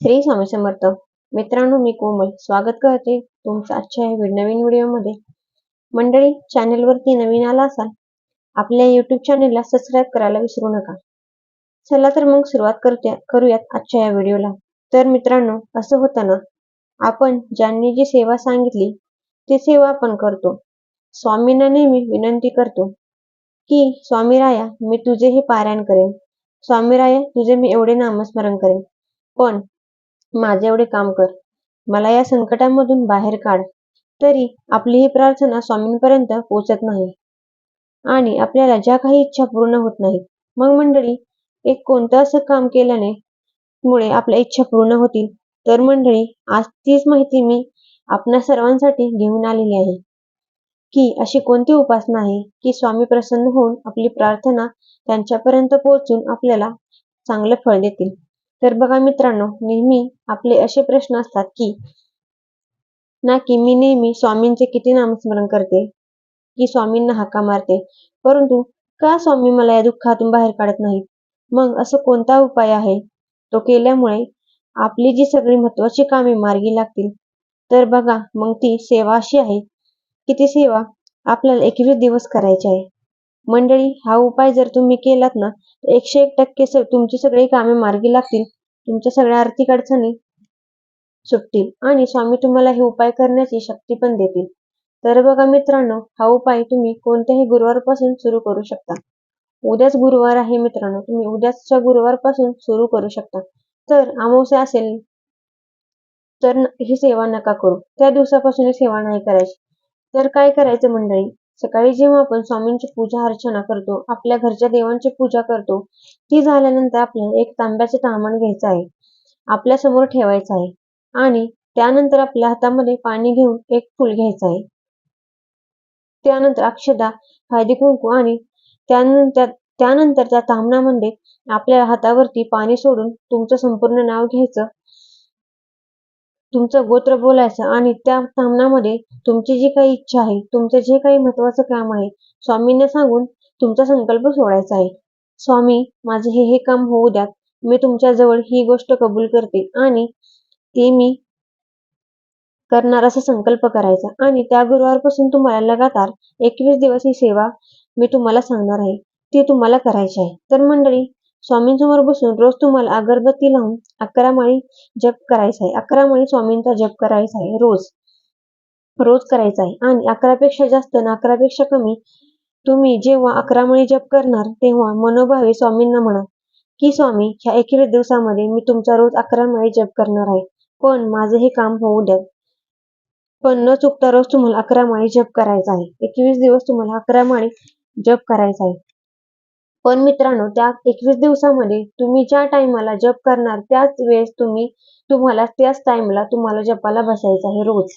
श्री स्वामी समर्थ. मित्रांनो मी कोमल. स्वागत करते तुमचं आजच्या या नवीन व्हिडिओमध्ये. मंडळी चॅनलवरती नवीन आला असाल आपल्या युट्यूब चॅनेलला सबस्क्राईब करायला विसरू नका. चला तर मग सुरुवात करते करूयात आजच्या या व्हिडिओला. तर मित्रांनो असं होताना आपण ज्यांनी जी सेवा सांगितली ती सेवा आपण करतो. स्वामींना नेहमी विनंती करतो की स्वामी राया मी तुझे हे पारायण करेन. स्वामी राया तुझे मी एवढे नामस्मरण करेन. पण माझे एवढे काम कर. मला या संकटामधून बाहेर काढ. तरी आपली ही प्रार्थना स्वामींपर्यंत पोचत नाही. आणि आपल्याला ज्या काही इच्छा पूर्ण होत नाहीत मग मंडळी एक कोणतं असं काम केल्याने मुळे आपल्या इच्छा पूर्ण होतील? तर मंडळी आज तीच माहिती मी आपल्या सर्वांसाठी घेऊन आलेली आहे. की अशी कोणती उपासना आहे की स्वामी प्रसन्न होऊन आपली प्रार्थना त्यांच्यापर्यंत पोहोचून आपल्याला चांगलं फळ देतील? तर बघा मित्रांनो नेहमी आपले असे प्रश्न असतात की ना की मी नेहमी स्वामींचे किती नामस्मरण करते की स्वामींना हाका मारते. परंतु का स्वामी मला या दुःखातून बाहेर काढत नाहीत? मग असं कोणता उपाय आहे? तो केल्यामुळे आपली जी सगळी महत्वाची कामे मार्गी लागतील. तर बघा मग ती सेवा अशी आहे की ती सेवा आपल्याला एकवीस दिवस करायची आहे. मंडळी हा उपाय जर तुम्ही केलात ना तर एकशे एक टक्के तुमची सगळी कामे मार्गी लागतील. तुमच्या सगळ्या आर्थिक अडचणी सुटतील. आणि स्वामी तुम्हाला हे उपाय करण्याची शक्ती पण देतील. तर बघा मित्रांनो हा उपाय तुम्ही कोणत्याही गुरुवारपासून सुरू करू शकता. उद्याच गुरुवार आहे मित्रांनो तुम्ही उद्याच्या गुरुवारपासून सुरू करू शकता. तर अमावस्या असेल तर ही सेवा नका करू. त्या दिवसापासून ही सेवा नाही करायची. तर काय करायचं मंडळी? सकाळी जेव्हा आपण स्वामींची पूजा अर्चना करतो आपल्या घरच्या देवांची पूजा करतो ती झाल्यानंतर आपल्याला एक तांब्याचे तामण घ्यायचं आहे. आपल्यासमोर ठेवायचं आहे. आणि त्यानंतर आपल्या हातामध्ये पाणी घेऊन एक फूल घ्यायचं आहे. त्यानंतर अक्षदा हळदी कुंकू आणि त्यानंतर त्यानंतर त्या तामणामध्ये आपल्या हातावरती पाणी सोडून तुमचं संपूर्ण नाव घ्यायचं. तुमचं गोत्र बोलायचं आणि त्या सामनामध्ये तुमची जी काही इच्छा आहे तुमचं जे काही महत्वाचं काम आहे स्वामींना सांगून तुमचा संकल्प सोडायचा आहे. स्वामी माझे हे हे काम होऊ द्यात. मी तुमच्याजवळ ही गोष्ट कबूल करते आणि ते मी करणार असा संकल्प करायचा. आणि त्या गुरुवारपासून तुम्हाला लगातार एकवीस दिवस ही सेवा मी तुम्हाला सांगणार आहे. ती तुम्हाला करायची आहे. तर मंडळी स्वामींसमोर बसून रोज तुम्हाला अगरबत्ती लावून अकरा माळी जप करायचा आहे. अकरा माळी स्वामींचा जप करायचा आहे रोज. रोज करायचा आहे. आणि अकरापेक्षा जास्त ना अकरापेक्षा कमी तुम्ही जेव्हा अकरा माळी जप करणार तेव्हा मनोभावे स्वामींना म्हणा की स्वामी ह्या एकवीस दिवसामध्ये मी तुमचा रोज अकरा माळी जप करणार आहे. पण माझं हे काम होऊ द्या. पण न चुकता रोज तुम्हाला अकरा माळी जप करायचा आहे. एकवीस दिवस तुम्हाला अकरा माळी जप करायचा आहे. पण मित्रांनो त्या एकवीस दिवसामध्ये तुम्ही ज्या टायमाला जप करणार त्याच वेळेस तुम्ही तुम्हाला त्याच टाइमला तुम्हाला जपाला बसायचं आहे रोज.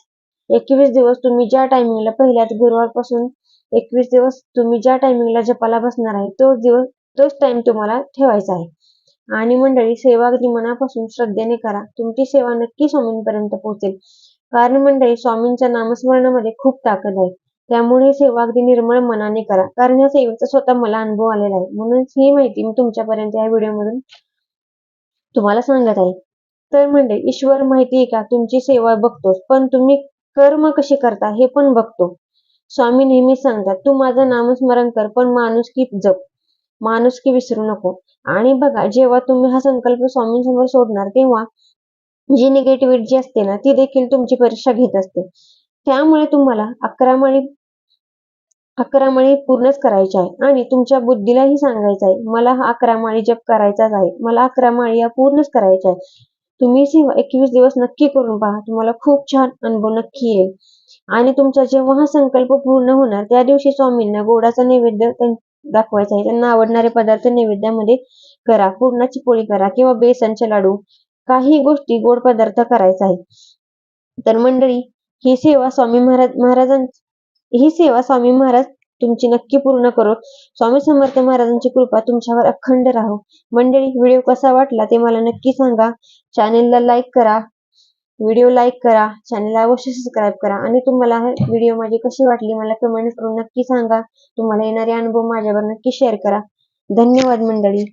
एकवीस दिवस तुम्ही ज्या टायमिंगला पहिल्याच गुरुवारपासून एकवीस दिवस तुम्ही ज्या टायमिंगला जपाला बसणार आहे तोच दिवस तोच टाइम तुम्हाला ठेवायचा आहे. आणि मंडळी सेवा अगदी मनापासून श्रद्धेने करा. तुमची सेवा नक्की स्वामींपर्यंत पोहोचेल. कारण मंडळी स्वामींच्या नामस्मरणामध्ये खूप ताकद आहे. त्यामुळे सेवा अगदी निर्मळ मनाने करा. कारण या सेवेचा स्वतः मला अनुभव आलेला आहे. म्हणून ही माहिती मी तुमच्यापर्यंत या व्हिडिओमधून तुम्हाला सांगत आहे. तर म्हणजे ईश्वर माहिती आहे का? तुमची सेवा बघतोस. पण तुम्ही कर्म कशी करता हे पण बघतो. स्वामी नेहमी सांगतात तू माझं नामस्मरण कर पण माणूस की जप. माणूस की विसरू नको. आणि बघा जेव्हा तुम्ही हा संकल्प स्वामींसमोर सोडणार तेव्हा जी निगेटिव्हिटी असते ना ती देखील तुमची परीक्षा घेत असते. त्यामुळे तुम्हाला अकरा आणि अकरा माळी पूर्णच करायचे आहे. आणि तुमच्या बुद्धीलाही सांगायचं आहे मला हा अकरा माळी जप करायचाच आहे मला अकरा माळी या पूर्णच करायच्या आहे. तुम्ही सेवा एकवीस दिवस नक्की करून पहा तुम्हाला खूप छान अनुभव नक्की येईल. आणि तुमचा जेव्हा हा संकल्प पूर्ण होणार त्या दिवशी स्वामींना गोडाचा नैवेद्य दाखवायचा आहे. त्यांना आवडणारे पदार्थ नैवेद्यामध्ये करा पूर्णाची पोळी करा किंवा बेसनचे लाडू काही गोष्टी गोड पदार्थ करायचा आहे. तर मंडळी ही सेवा स्वामी महाराज महाराजांची ही सेवा स्वामी महाराज तुमची नक्की पूर्ण करो. स्वामी समर्थ महाराजांची कृपा तुमच्यावर अखंड राहो. मंडळी व्हिडिओ कसा वाटला ते मला नक्की सांगा. चॅनेलला लाईक करा. व्हिडिओ लाईक करा. चॅनलला अवश्य सबस्क्राईब करा. आणि तुम्हाला व्हिडिओ माझी कशी वाटली मला कमेंट करून नक्की सांगा. तुम्हाला येणारे अनुभव माझ्यावर नक्की शेअर करा. धन्यवाद मंडळी.